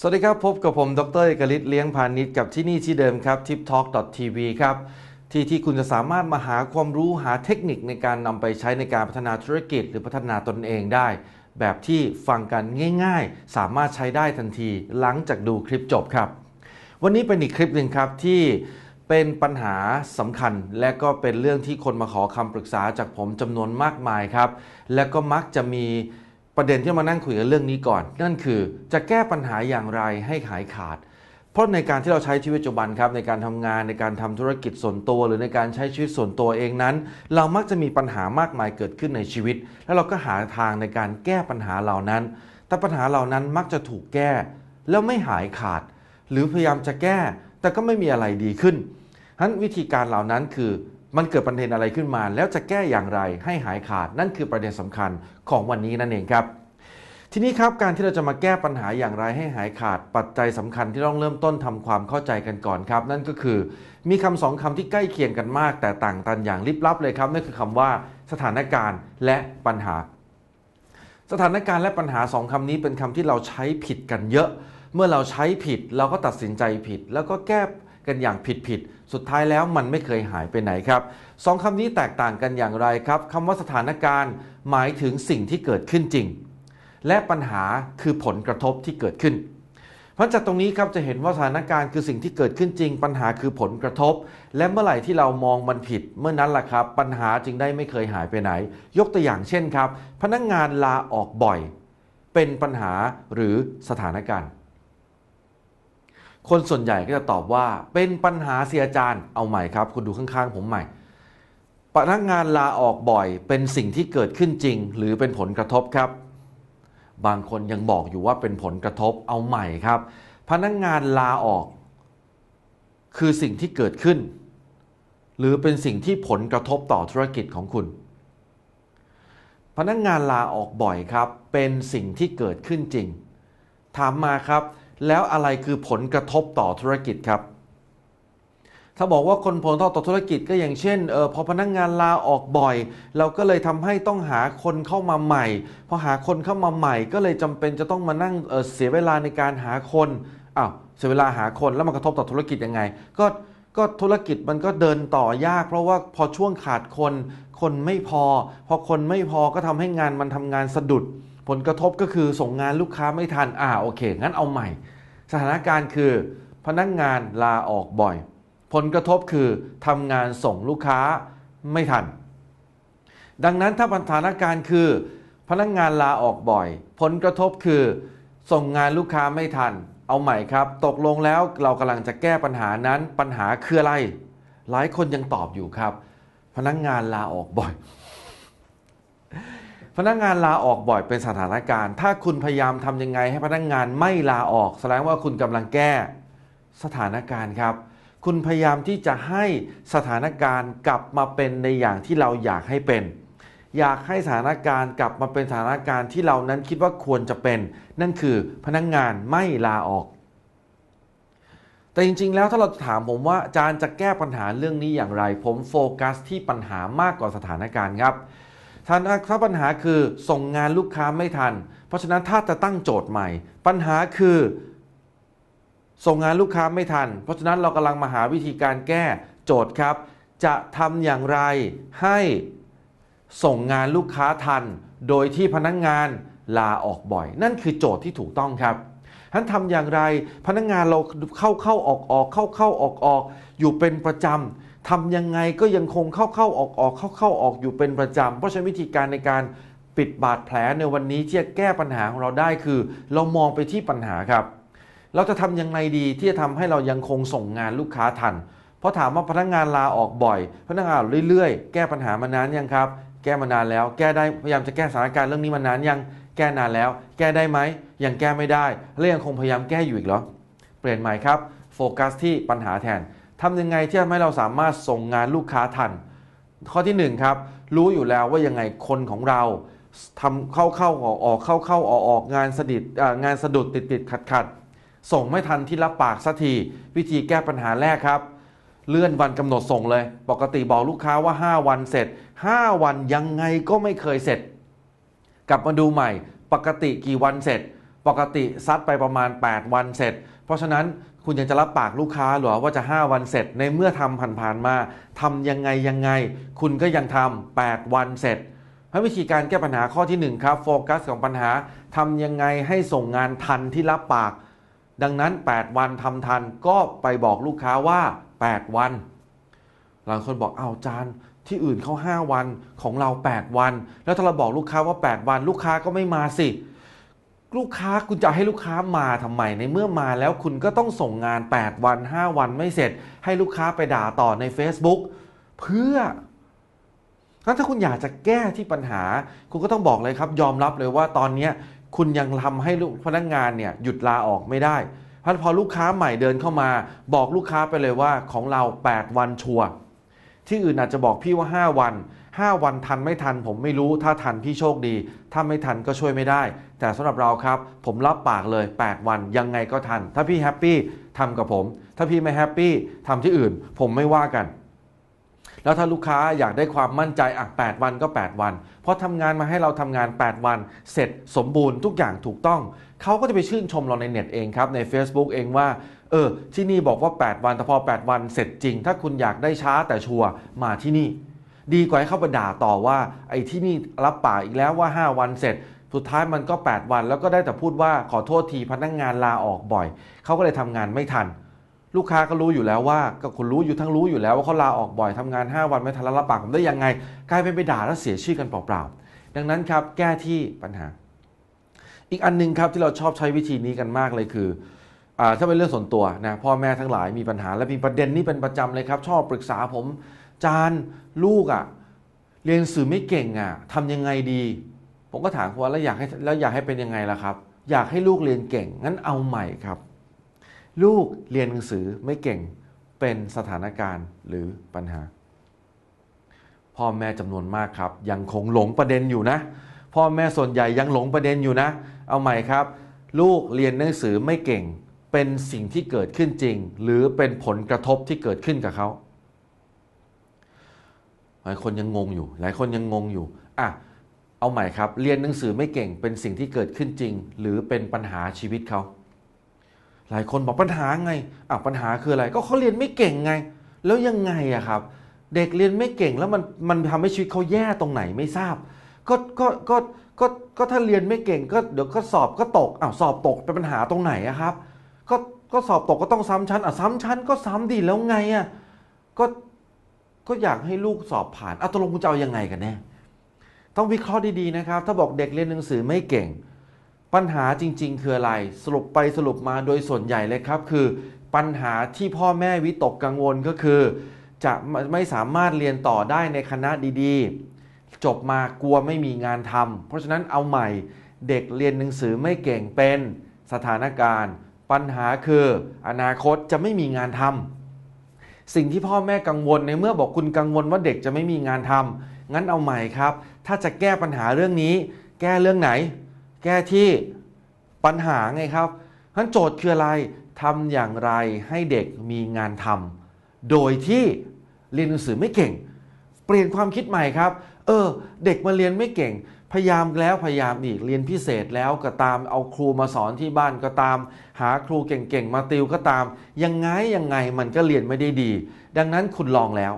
สวัสดีครับ พบกับผมดรเอกฤทธิ์เลี้ยงพาณิชย์กับที่นี่ที่เดิมครับ tiptalk.tv ครับ ที่ที่คุณจะสามารถมาหาความรู้หาเทคนิคในการนำไปใช้ในการพัฒนาธุรกิจ หรือพัฒนาตนเองได้ แบบที่ฟังกันง่าย ๆ สามารถใช้ได้ทันที หลังจากดูคลิปจบครับ วันนี้เป็นอีกคลิปหนึ่งครับที่เป็นปัญหาสำคัญ และก็เป็นเรื่องที่คนมาขอคำปรึกษาจากผมจำนวนมากมายครับ และก็มักจะมี ประเด็นที่มานั่งคุยกันเรื่องนี้ก่อน นั่นคือจะแก้ปัญหาอย่างไรให้หายขาด เพราะในการที่เราใช้ชีวิตปัจจุบันครับในการทำงานในการทำธุรกิจส่วนตัว หรือในการใช้ชีวิตส่วนตัวเองนั้น เรามักจะมีปัญหามากมายเกิดขึ้นในชีวิต แล้วเราก็หาทางในการแก้ปัญหาเหล่านั้น แต่ปัญหาเหล่านั้นมักจะถูกแก้ แล้วไม่หายขาด หรือพยายามจะแก้ แต่ก็ไม่มีอะไรดีขึ้นฉะนั้นวิธีการเหล่านั้นคือมันเกิดประเด็นอะไรขึ้นมา แล้วจะแก้อย่างไรให้หายขาดนั่นคือประเด็นสำคัญของวันนี้นั่นเองครับ ทีนี้ครับการที่เราจะมาแก้ปัญหาอย่างไรให้หายขาดปัจจัยสำคัญที่ต้องเริ่มต้นทำความเข้าใจกันก่อนครับ นั่นก็คือ มีคำสองคำที่ใกล้เคียงกันมาก แต่ต่างกันอย่างลิบลับเลยครับนั่นคือคำว่าสถานการณ์และปัญหา สถานการณ์และปัญหาสองคำนี้เป็นคำที่เราใช้ผิดกันเยอะ เมื่อเราใช้ผิดเราก็ตัดสินใจผิด แล้วก็แก้กันอย่างผิดผิดสุดท้ายแล้วมันไม่เคยหายไปไหนครับสองคำนี้แตกต่างกันอย่างไรครับคำว่าสถานการณ์หมายถึงสิ่งที่เกิดขึ้นจริง และปัญหาคือผลกระทบที่เกิดขึ้น เพราะจากตรงนี้ครับจะเห็นว่าสถานการณ์คือสิ่งที่เกิดขึ้นจริง ปัญหาคือผลกระทบ และเมื่อไหร่ที่เรามองมันผิด เมื่อนั้นแหละครับ ปัญหาจึงได้ไม่เคยหายไปไหน ยกตัวอย่างเช่นครับ พนักงงานลาออกบ่อย เป็นปัญหาหรือสถานการณ์ คนส่วนใหญ่ก็จะตอบว่า เป็นปัญหาเสียจารย์เอาใหม่ครับ คุณดูข้างๆ ผมใหม่พนักงานลาออกบ่อย เป็นสิ่งที่เกิดขึ้นจริง หรือเป็นผลกระทบครับ บางคนยังบอกอยู่ว่าเป็นผลกระทบเอาใหม่ครับ พนักงานลาออก คือสิ่งที่เกิดขึ้น หรือเป็นสิ่งที่ผลกระทบต่อธุรกิจของคุณ พนักงานลาออกบ่อยครับ เป็นสิ่งที่เกิดขึ้นจริง ถามมาครับ แล้วอะไรคือผลกระทบต่อธุรกิจครับ ถ้าบอกว่าคนผลต่อธุรกิจก็อย่างเช่นเออพอพนักงงานลาออกบ่อย เราก็เลยทำให้ต้องหาคนเข้ามาใหม่พอหาคนเข้ามาใหม่ ก็เลยจำเป็นจะต้องมานั่งเเสียเวลาในการหาคนอ้าวเสียเวลาหาคนแล้วมันกระทบต่อธุรกิจยังไง ก็ก็ธุรกิจมันก็เดินต่อยาก เพราะว่าพอช่วงขาดคน คนไม่พอ พอคนไม่พอก็ทำให้งานมันทำงานสะดุด ผลกระทบก็คือส่งงานลูกค้าไม่ทันอ่าโอเคงั้นเอาใหม่ สถานการณ์คือ พนักงานลาออกบ่อย ผลกระทบคือทำงานส่งลูกค้าไม่ทัน ดังนั้นถ้าสถานการณ์คือ พนักงานลาออกบ่อย ผลกระทบคือ ส่งงานลูกค้าไม่ทัน เอาใหม่ครับ ตกลงแล้วเรากำลังจะแก้ปัญหานั้นปัญหาคืออะไร หลายคนยังตอบอยู่ครับ พนักงานลาออกบ่อย พนักงานลาออกบ่อยเป็นสถานการณ์ ถ้าคุณพยายามทำยังไงให้พนักงานไม่ลาออก แสดงว่าคุณกำลังแก้สถานการณ์ครับ คุณพยายามที่จะให้สถานการณ์กลับมาเป็นในอย่างที่เราอยากให้เป็น อยากให้สถานการณ์กลับมาเป็นสถานการณ์ที่เรานั้นคิดว่าควรจะเป็น นั่นคือพนักงานไม่ลาออก แต่จริงๆ แล้วถ้าเราถามผมว่าอาจารย์จะแก้ปัญหาเรื่องนี้อย่างไร ผมโฟกัสที่ปัญหามากกว่าสถานการณ์ครับถ้าปัญหาคือส่งงานลูกค้าไม่ทัน เพราะฉะนั้นถ้าจะตั้งโจทย์ใหม่ ปัญหาคือ ส่งงานลูกค้าไม่ทัน เพราะฉะนั้นเรากำลังมาหาวิธีการแก้โจทย์ครับ จะทำอย่างไรให้ส่งงานลูกค้าทัน โดยที่พนักงงานลาออกบ่อย นั่นคือโจทย์ที่ถูกต้องครับท่านทำอย่างไรพนักงงานเราเข้าเข้าออกออกเข้าเข้าออกออกอยู่เป็นประจำทำยังไงก็ยังคงเข้าเข้าออกออกเข้าเข้าออกอยู่เป็นประจำเพราะฉะนั้นวิธีการในการปิดบาดแผลในวันนี้ที่จะแก้ปัญหาของเราได้คือ เรามองไปที่ปัญหาครับ เราจะทำยังไงดีที่จะทำให้เรายังคงส่งงานลูกค้าทัน เพราะถามว่าพนักงานลาออกบ่อย พนักงานเรื่อยๆ แก้ปัญหามานานยังครับ แก้มานานแล้ว แก้ได้พยายามจะแก้สถานการณ์เรื่องนี้มานานยัง แก้นานแล้ว แก้ได้ไหมยังแก้ไม่ได้และยังคงพยายามแก้อยู่อีกเหรอ เปลี่ยนใหม่ครับ โฟกัสที่ปัญหาแทนทำยังไงที่ทำให้เราสามารถส่งงานลูกค้าทัน ข้อที่1ครับ รู้อยู่แล้วว่ายังไงคนของเราทำเข้าเข้าออกออกเข้าเข้าออกออกงานสดิดงานสะดุดติดติดขัดขัด ส่งไม่ทันที่รับปากสักทีวิธีแก้ปัญหาแรกครับ เลื่อนวันกำหนดส่งเลย ปกติบอกลูกค้าว่า 5 วันเสร็จ 5 วันยังไงก็ไม่เคยเสร็จ กลับมาดูใหม่ ปกติกี่วันเสร็จ ปกติซัดไปประมาณ 8 วันเสร็จ เพราะฉะนั้นคุณยังจะรับปากลูกค้าหรือว่าจะ 5 วันเสร็จ ในเมื่อทำผ่านๆมาทำยังไงยังไง คุณก็ยังทำ8วันเสร็จพราะวิธีการแก้ปัญหาข้อที่1ครับโฟกัสของปัญหาทำยังไงให้ส่งงานทันที่รับปาก ดังนั้น 8 วันทำทันก็ไปบอกลูกค้าว่า 8 วันหลายคนบอกเอาจานที่อื่นเขา5วันของเรา 8 วัน แล้วถ้าเราบอกลูกค้าว่า 8 วัน ลูกค้าก็ไม่มาสิ ลูกค้าคุณจะให้ลูกค้ามาทำไมในเมื่อมาแล้วคุณก็ต้องส่งงาน 8 วัน 5 วันไม่เสร็จ ให้ลูกค้าไปด่าต่อใน Facebook เพื่องั้นถ้าคุณอยากจะแก้ที่ปัญหา คุณก็ต้องบอกเลยครับ ยอมรับเลยว่าตอนนี้ คุณยังทำให้พนักงานเนี่ยหยุดลาออกไม่ได้เพราะพอลูกค้าใหม่เดินเข้ามา บอกลูกค้าไปเลยว่าของเรา 8 วันชัวร์ที่อื่นอาจจะบอกพี่ว่า 5 วัน 5 วันทันไม่ทัน ผมไม่รู้ถ้าทันพี่โชคดี ถ้าไม่ทันก็ช่วยไม่ได้ แต่สำหรับเราครับ ผมรับปากเลย 8 วันยังไงก็ทัน ถ้าพี่แฮปปี้ทำกับผม ถ้าพี่ไม่แฮปปี้ทำที่อื่น ผมไม่ว่ากัน แล้วถ้าลูกค้าอยากได้ความมั่นใจอะ8วันก็ 8 วัน เพราะทำงานมาให้เราทำงาน 8 วัน เสร็จสมบูรณ์ทุกอย่างถูกต้อง เขาก็จะไปชื่นชมเราในเน็ตเองครับ ใน Facebook เองว่า เออ ที่นี่บอกว่า 8 วันแต่พอ 8 วันเสร็จจริง ถ้าคุณอยากได้ช้าแต่ชัวร์มาที่นี่ ดีกว่าให้เข้าไปด่าต่อว่า ไอ้ที่นี่รับปากอีกแล้วว่า 5 วันเสร็จสุดท้ายมันก็ 8 วัน แล้วก็ได้แต่พูดว่าขอโทษทีพนักงงานลาออกบ่อย เขาก็เลยทำงานไม่ทัน ลูกค้าก็รู้อยู่แล้วว่าก็คุณรู้อยู่ทั้งรู้อยู่แล้วว่าเขาลาออกบ่อยทำงาน 5 วันไม่ทันแล้วรับปากผมได้ยังไงกลายเป็นไปด่าแล้วเสียชื่อกันเปล่าๆดังนั้นครับแก้ที่ปัญหา อีกอันหนึงครับที่เราชอบใช้วิธีนี้กันมากเลยคืออถ้าเป็นเรื่องส่วนตัวนะพ่อแม่ทั้งหลายมีปัญหาและมีประเด็นนี้เป็นประจำเลยครับ ชอบปรึกษาผม จานลูกอะ่ะเรียนสื่อไม่เก่งอะ่ะทำยังไงดี ผมก็ถามว่าแล้วอยากให้แล้วอยากให้เป็นยังไงล่ะครับ อยากให้ลูกเรียนเก่งงั้นเอาใหม่ครับ ลูกเรียนหนังสือไม่เก่งเป็นสถานการณ์หรือปัญหา พ่อแม่จำนวนมากครับ ยังคงหลงประเด็นอยู่นะ พ่อแม่ส่วนใหญ่ยังหลงประเด็นอยู่นะ เอาใหม่ครับ ลูกเรียนหนังสือไม่เก่ง เป็นสิ่งที่เกิดขึ้นจริง หรือเป็นผลกระทบที่เกิดขึ้นกับเขาหลายคนยังงงอยู่ หลายคนยังงงอยู่อะเอาใหม่ครับ เรียนหนังสือไม่เก่งเป็นสิ่งที่เกิดขึ้นจริง หรือเป็นปัญหาชีวิตเขา หลายคนบอกปัญหาไงอะปัญหาคืออะไร ก็เขาเรียนไม่เก่งไง แล้วยังไงอะครับ เด็กเรียนไม่เก่งแล้วมันมันทำให้ชีวิตเขาแย่ตรงไหนไม่ทราบ ก็ก็ก็ก็ก็ถ้าเรียนไม่เก่งก็เดี๋ยวก็สอบก็ตกอ้าวสอบตกเป็นปัญหาตรงไหนอะครับ ก็ก็สอบตกก็ต้องซ้ำชั้นอะซ้ำชั้นก็ซ้ำดีแล้วไงอะก็ก็อยากให้ลูกสอบผ่านอะตกลงคุณจะเอายังไงกันแน่ต้องวิเคราะห์ดีๆนะครับ ถ้าบอกเด็กเรียนหนังสือไม่เก่ง ปัญหาจริง ๆ คืออะไร สรุปไปสรุปมาโดยส่วนใหญ่เลยครับ คือปัญหาที่พ่อแม่วิตกกังวลก็คือ จะไม่ไม่สามารถเรียนต่อได้ในคณะดีๆ จบมากลัวไม่มีงานทำเพราะฉะนั้นเอาใหม่เด็กเรียนหนังสือไม่เก่งเป็นสถานการณ์ ปัญหาคืออนาคตจะไม่มีงานทำสิ่งที่พ่อแม่กังวลในเมื่อบอกคุณกังวลว่าเด็กจะไม่มีงานทำงั้นเอาใหม่ครับ ถ้าจะแก้ปัญหาเรื่องนี้ แก้เรื่องไหน แก้ที่ปัญหาไงครับงั้นโจทย์คืออะไรทำอย่างไรให้เด็กมีงานทำโดยที่เรียนหนังสือไม่เก่ง เปลี่ยนความคิดใหม่ครับ เออ เด็กมาเรียนไม่เก่ง พยายามแล้วพยายามอีกเรียนพิเศษแล้วก็ตามเอาครูมาสอนที่บ้านก็ตาม หาครูเก่งๆมาติวก็ตาม ยังไงยังไงมันก็เรียนไม่ได้ดี ดังนั้นคุณลองแล้ว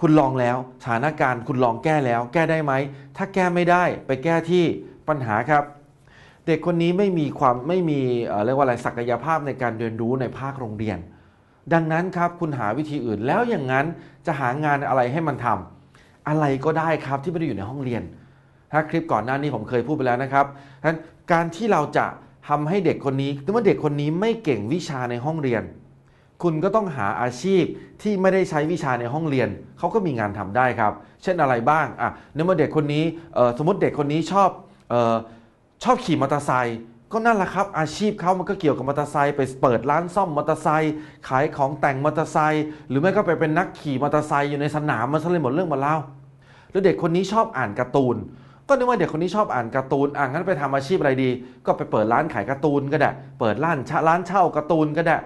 คุณลองแล้วสถานการณ์คุณลองแก้แล้ว แก้ได้ไหมถ้าแก้ไม่ได้ไปแก้ที่ปัญหาครับ เด็กคนนี้ไม่มีความไม่มีเรียกว่าอะไรศักยภาพในการเรียนรู้ในภาคโรงเรียน ดังนั้นครับคุณหาวิธีอื่นแล้วอย่างนั้นจะหางานอะไรให้มันทำอะไรก็ได้ครับที่ไม่ได้อยู่ในห้องเรียน ถ้าคลิปก่อนหน้านี้ผมเคยพูดไปแล้วนะครับฉะนั้นการที่เราจะทำให้เด็กคนนี้เมื่อเด็กคนนี้ไม่เก่งวิชาในห้องเรียน คุณก็ต้องหาอาชีพที่ไม่ได้ใช้วิชาในห้องเรียน เขาก็มีงานทำได้ครับ เช่นอะไรบ้างอะเมื่อเด็กคนนี้สมมติเด็กคนนี้ชอบอ ชอบขี่มอเตอร์ไซค์ก็นั่นแหละครับ อาชีพเขามันก็เกี่ยวกับมอเตอร์ไซค์ไปเปิดร้านซ่อมมอเตอร์ไซค์ขายของแต่งมอเตอร์ไซค์หรือไม่ก็ไปเป็นนักขี่มอเตอร์ไซค์อยู่ในสนามมันซะเลยหมดเรื่องหมดเล่าแล้วเด็กคนนี้ชอบอ่านการ์ตูน ก็นึกว่าเด็กคนนี้ชอบอ่านการ์ตูนอ่างั้นไปทำอาชีพอะไรดี ก็ไปเปิดร้านขายการ์ตูนก็ได้ เปิดร้านชะร้านเช่าการ์ตูนก็ได้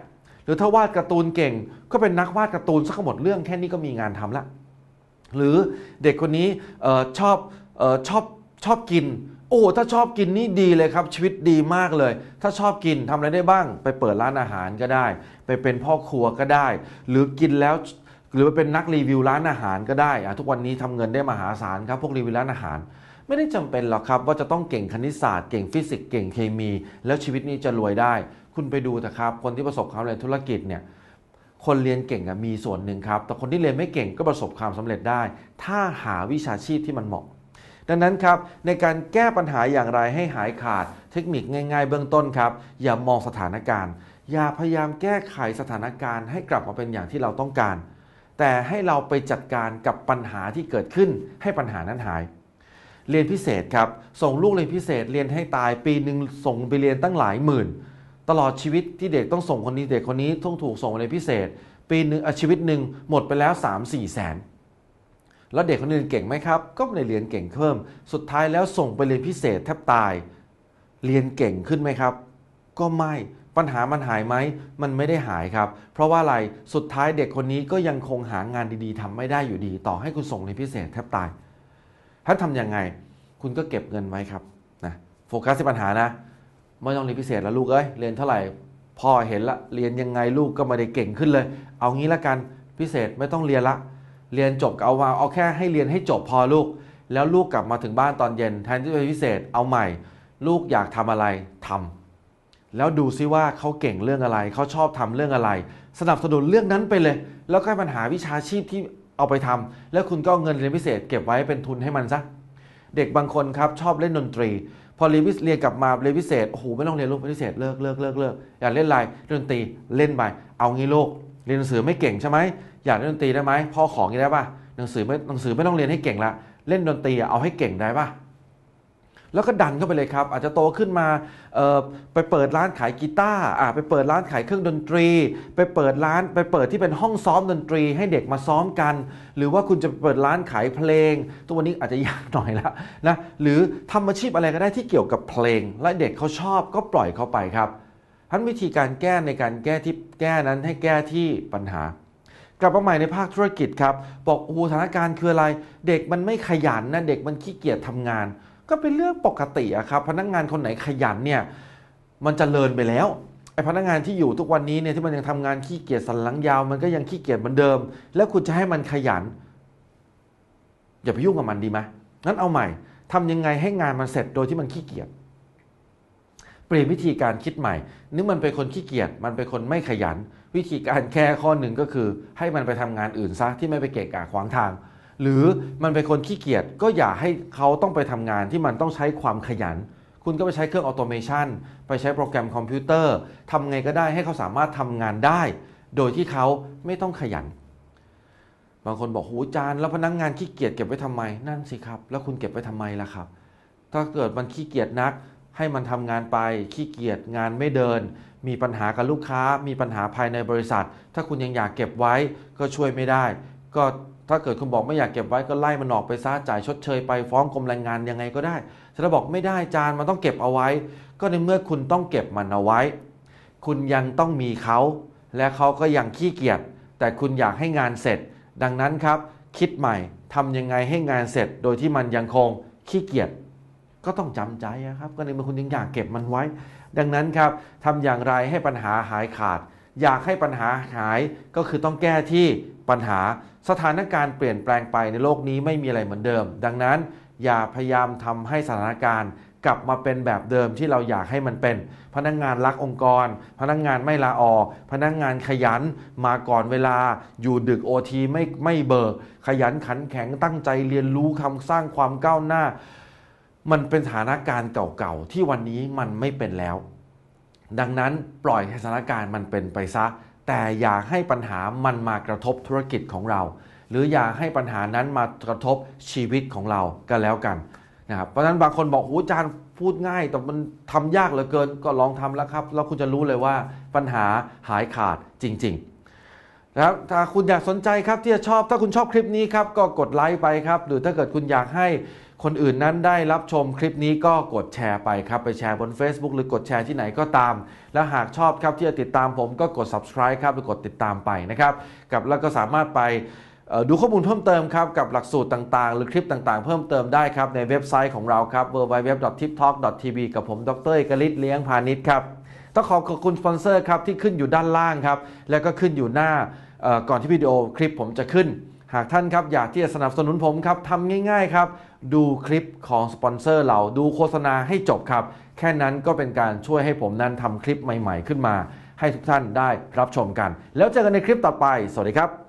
หรือถ้าวาดการ์ตูนเก่ง ก็เป็นนักวาดการ์ตูนสักหมดเรื่องแค่นี้ก็มีงานทำละ หรือเด็กคนนี้ออชอบออชอบชอบกิน โอ้ถ้าชอบกินนี่ดีเลยครับชีวิตดีมากเลย ถ้าชอบกินทำอะไรได้บ้าง ไปเปิดร้านอาหารก็ได้ ไปเป็นพ่อครัวก็ได้ หรือกินแล้วหรือไปเป็นนักรีวิวร้านอาหารก็ได้อะทุกวันนี้ทำเงินได้มหาศาลครับพวกรีวิวร้านอาหาร ไม่ได้จำเป็นหรอกครับ ว่าจะต้องเก่งคณิตศาสตร์เก่งฟิสิกส์เก่งเคมี แล้วชีวิตนี้จะรวยได้ คุณไปดูเถอะครับคนที่ประสบความสำเร็จธุรกิจเนี่ยคนเรียนเก่งมีส่วนหนึ่งครับแต่คนที่เรียนไม่เก่งก็ประสบความสำเร็จได้ ถ้าหาวิชาชีพที่มันเหมาะ ดังนั้นครับในการแก้ปัญหาอย่างไรให้หายขาด เทคนิคง่าย ๆ เบื้องต้นครับ อย่ามองสถานการณ์ อย่าพยายามแก้ไขสถานการณ์ให้กลับมาเป็นอย่างที่เราต้องการ แต่ให้เราไปจัดการกับปัญหาที่เกิดขึ้นให้ปัญหานั้นหาย เรียนพิเศษครับ ส่งลูกเรียนพิเศษเรียนให้ตายปีหนึ่งส่งไปเรียนตั้งหลายหมื่น ตลอดชีวิตที่เด็กต้องส่งคนนี้เด็กคนนี้ต้องถูกส่งไปเรียนพิเศษ ปีหนึ่งชีวิตหนึ่งหมดไปแล้ว 3 4แสน แล้วเด็กคนอื่นเก่งไหมครับ ก็ไม่ได้เรียนเก่งเพิ่ม สุดท้ายแล้วส่งไปเรียนพิเศษแทบตาย เรียนเก่งขึ้นไหมครับ ก็ไม่ปัญหามันหายไหม มันไม่ได้หายครับ เพราะว่าอะไร สุดท้ายเด็กคนนี้ก็ยังคงหางานดีๆทำไม่ได้อยู่ดี ต่อให้คุณส่งเรียนพิเศษแทบตายท่าทำยังไง คุณก็เก็บเงินไว้ครับนะโฟกัสที่ปัญหานะ ไม่ต้องเรียนพิเศษแล้วลูกเอ้ย เรียนเท่าไหร่ พ่อเห็นละ เรียนยังไงลูกก็ไม่ได้เก่งขึ้นเลย เอางี้ละกัน พิเศษไม่ต้องเรียนละ เรียนจบเอามาเอาแค่ให้เรียนให้จบพอลูก แล้วลูกกลับมาถึงบ้านตอนเย็นแทนที่จะพิเศษเอาใหม่ ลูกอยากทำอะไรทำแล้วดูซิว่าเขาเก่งเรื่องอะไรเขาชอบทำเรื่องอะไร สนับสนุนเรื่องนั้นไปเลย แล้วก็ให้ปัญหาวิชาชีพที่เอาไปทำแล้วคุณก็เงินเรียนพิเศษ เก็บไว้เป็นทุนให้มันซะเด็กบางคนครับชอบเล่นดนตรี พอเรียนเรียนกลับมาเรียนพิเศษโอ้โหไม่ต้องเรียนลูกพิเศษเลิกเลิกเลิกเลิกอยากเล่นอะไรเล่นดนตรีเล่นไปเอางี้ลูกเรียนหนังสือไม่เก่งใช่ไหม อยากเล่นดนตรีได้ไหมพ่อของงี้ได้ป่ะหนังสือไม่หนังสือไม่ต้องเรียนให้เก่งละเล่นดนตรีเอาให้เก่งได้ป่ะแล้วก็ดันเข้าไปเลยครับ อาจจะโตขึ้นมาไปเปิดร้านขายกีตาร์อะไปเปิดร้านขายเครื่องดนตรี ไปเปิดร้านไปเปิดที่เป็นห้องซ้อมดนตรี ให้เด็กมาซ้อมกัน หรือว่าคุณจะเปิดร้านขายเพลง ตัวนี้อาจจะยากหน่อยละนะหรือทำอาชีพอะไรก็ได้ที่เกี่ยวกับเพลง และเด็กเขาชอบก็ปล่อยเขาไปครับทั้นวิธีการแก้ในการแก้ที่แก้นั้นให้แก้ที่ปัญหา กลับมาใหม่ในภาคธุรกิจครับบอกโอ้โหสถานการณ์คืออะไร เด็กมันไม่ขยันนะเด็กมันขี้เกียจทำงาน ก็เป็นเรื่องปกติอะครับพนักงานคนไหนขยันเนี่ยมันจเจริญไปแล้วไอพนักงานที่อยู่ทุกวันนี้เนี่ยที่มันยังทำงานขี้เกียจสันหลังยาว มันก็ยังขี้เกียจเหมือนเดิม แล้วคุณจะให้มันขยัน อย่าไปยุ่งกับมันดีไหมงั้นเอาใหม่ทำยังไงให้งานมันเสร็จโดยที่มันขี้เกียจเปลี่ยนวิธีการคิดใหม่นึกมันเป็นคนขี้เกียจมันเป็นคนไม่ขยัน วิธีการแค่ข้อหนึ่งก็คือ ให้มันไปทำงานอื่นซะที่ไม่ไปเกะกะขวางทาง หรือมันเป็นคนขี้เกียจก็อย่าให้เขาต้องไปทำงานที่มันต้องใช้ความขยัน คุณก็ไปใช้เครื่องออโตเมชันไปใช้โปรแกรมคอมพิวเตอร์ทำไงก็ได้ให้เขาสามารถทำงานได้ โดยที่เขาไม่ต้องขยัน บางคนบอกหูจานแล้วพนักงงานขี้เกียจเก็บไว้ทำไมนั่นสิครับ แล้วคุณเก็บไว้ทำไมล่ะครับ ถ้าเกิดมันขี้เกียจนัก ให้มันทำงานไปขี้เกียจงานไม่เดิน มีปัญหากับลูกค้า มีปัญหาภายในบริษัท ถ้าคุณยังอยากเก็บไว้ก็ช่วยไม่ได้ ก็ถ้าเกิดคุณบอกไม่อยากเก็บไว้ก็ไล่มันออกไปซะจ่ายชดเชยไปฟ้องกรมแรงงานยังไงก็ได้ถ้าบอกไม่ได้จานมันต้องเก็บเอาไว้ ก็ในเมื่อคุณต้องเก็บมันเอาไว้ คุณยังต้องมีเขาและเขาก็ยังขี้เกียจแต่คุณอยากให้งานเสร็จ ดังนั้นครับ คิดใหม่ทำยังไงให้งานเสร็จ โดยที่มันยังคงขี้เกียจ ก็ต้องจำใจครับ ก็ในเมื่อคุณยังอยากเก็บมันไว้ ดังนั้นครับทำอย่างไรให้ปัญหาหายขาด อยากให้ปัญหาหายก็คือต้องแก้ที่ปัญหาสถานการณ์เปลี่ยนแปลงไปในโลกนี้ไม่มีอะไรเหมือนเดิม ดังนั้นอย่าพยายามทำให้สถานการณ์กลับมาเป็นแบบเดิมที่เราอยากให้มันเป็น พนักงงานรักองค์กร พนักงงานไม่ลาออก พนักงงานขยันมาก่อนเวลา อยู่ดึกโอทีไม่ไม่เบิกขยันขันแข็งตั้งใจเรียนรู้คำสร้างความก้าวหน้า มันเป็นสถานการณ์เก่าๆที่วันนี้มันไม่เป็นแล้ว ดังนั้นปล่อยให้สถานการณ์มันเป็นไปซะ แต่อย่าให้ปัญหามันมากระทบธุรกิจของเรา หรืออย่าให้ปัญหานั้นมากระทบชีวิตของเราก็แล้วกันนะครับเพราะฉะนั้นบางคนบอกโอ้อาจารย์พูดง่าย แต่มันทำยากเหลือเกินก็ลองทำแล้วครับ แล้วคุณจะรู้เลยว่าปัญหาหายขาดจริง ๆ นะครับถ้าคุณอยากสนใจครับที่จะชอบถ้าคุณชอบคลิปนี้ครับก็กดไลค์ไปครับ หรือถ้าเกิดคุณอยากให้คนอื่นนั้นได้รับชมคลิปนี้ก็กดแชร์ไปครับ ไปแชร์บน Facebook หรือกดแชร์ที่ไหนก็ตาม และหากชอบครับที่จะติดตามผมก็กด subscribe ครับหรือกดติดตามไปนะครับกับแล้วก็สามารถไปดูข้อมูลเพิ่มเติมครับ กับหลักสูตรต่างๆ หรือคลิปต่างๆ เพิ่มเติมได้ครับ ในเว็บไซต์ของเราครับ www.tiptalk.tv กับผมดรเอกลิศเลี้ยงพาณิชย์ครับ ต้องขอขอบคุณสปอนเซอร์ครับที่ขึ้นอยู่ด้านล่างครับ แล้วก็ขึ้นอยู่หน้าก่อนที่วิดีโอคลิปผมจะขึ้น หากท่านครับอยากที่จะสนับสนุนผมครับทำง่ายๆครับ ดูคลิปของสปอนเซอร์เราดูโฆษณาให้จบครับ แค่นั้นก็เป็นการช่วยให้ผมนั้นทำคลิปใหม่ๆขึ้นมา ให้ทุกท่านได้รับชมกัน แล้วเจอกันในคลิปต่อไป สวัสดีครับ